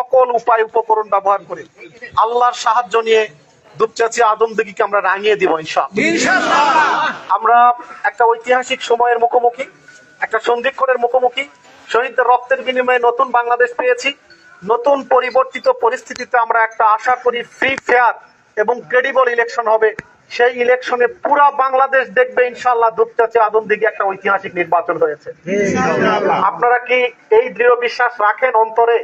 সকল উপায় উপকরণ ব্যবহার করে আল্লাহর সাহায্য নিয়ে দুপচাচি আদমদিগিকে আমরা রাঙিয়ে দিব ইনশাআল্লাহ। আমরা একটা ঐতিহাসিক সময়ের মুখোমুখি একটা সন্ধিক্ষণের মুখোমুখি শহীদদের রক্তের বিনিময়ে নতুন বাংলাদেশ পেয়েছি। নতুন পরিবর্তিত পরিস্থিতিতে আমরা একটা আশা করি ফ্রি ফেয়ার এবং ক্রেডিবল ইলেকশন হবে। সেই ইলেকশনে পুরা বাংলাদেশ দেখবে ইনশাআল্লাহ আদম দিকে একটা ঐতিহাসিক নির্বাচন হয়েছে। আপনারা কি এই দৃঢ় বিশ্বাস রাখেন অন্তরে?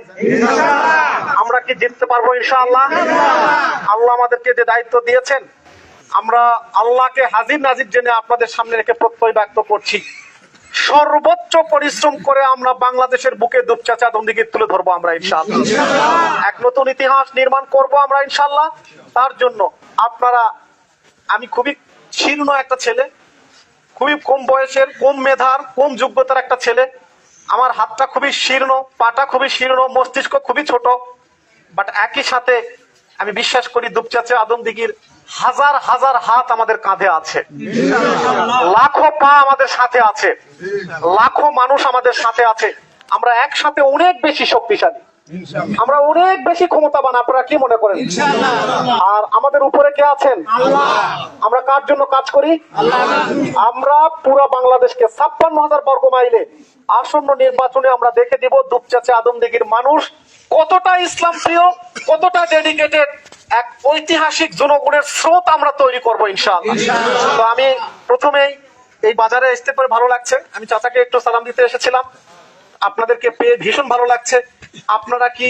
আমরা কি জিততে পারব ইনশাল্লাহ আল্লাহ আমাদেরকে যে দায়িত্ব দিয়েছেন আমরা আল্লাহকে হাজির নাজির জেনে আপনাদের সামনে রেখে প্রত্যয় ব্যক্ত করছি। সর্বোচ্চ পরিশ্রম করে আমরা বাংলাদেশের বুকে দুপচাচা দন্দিকে তুলে ধরবো আমরা ইনশাআল্লাহ। এক নতুন ইতিহাস নির্মাণ করব আমরা ইনশাআল্লাহ। তার জন্য আপনারা আমি খুবই শীর্ণ একটা ছেলে খুবই কম বয়সের কম মেধার কম যোগ্যতার একটা ছেলে। আমার হাতটা খুবই শীর্ণ পাটা খুবই শীর্ণ মস্তিষ্ক খুবই ছোট। বাট একই সাথে আমি বিশ্বাস করি দুপচাচে আদমদিগির হাজার হাজার হাত আমাদের কাঁধে আছে। লাখো পা আমাদের সাথে আছে। লাখো মানুষ আমাদের সাথে আছে। আমরা একসাথে অনেক বেশি শক্তিশালী। আমরা অনেক বেশি ক্ষমতাবান। আপনারা কি মনে করেন? আর আমাদের উপরে কে আছেন? আমরা কার জন্য কাজ করি? আমরা পুরো বাংলাদেশকে ছাপ্পান্ন হাজার বর্গ মাইলে আসন্ন নির্বাচনে আমরা দেখে দিব দুপচাচে আদমদিগির মানুষ কতটা ইসলাম প্রিয় কতটা ডেডিকেটেড এক ঐতিহাসিক জনগণের স্রোত আমরা তৈরি করব ইনশাআল্লাহ। তো আমি প্রথমেই এই বাজারে আসতে পারে ভালো লাগছে। আমি চাচাকে একটু সালাম দিতে এসেছিলাম। আপনাদেরকে পেয়ে ভীষণ ভালো লাগছে। আপনারা কি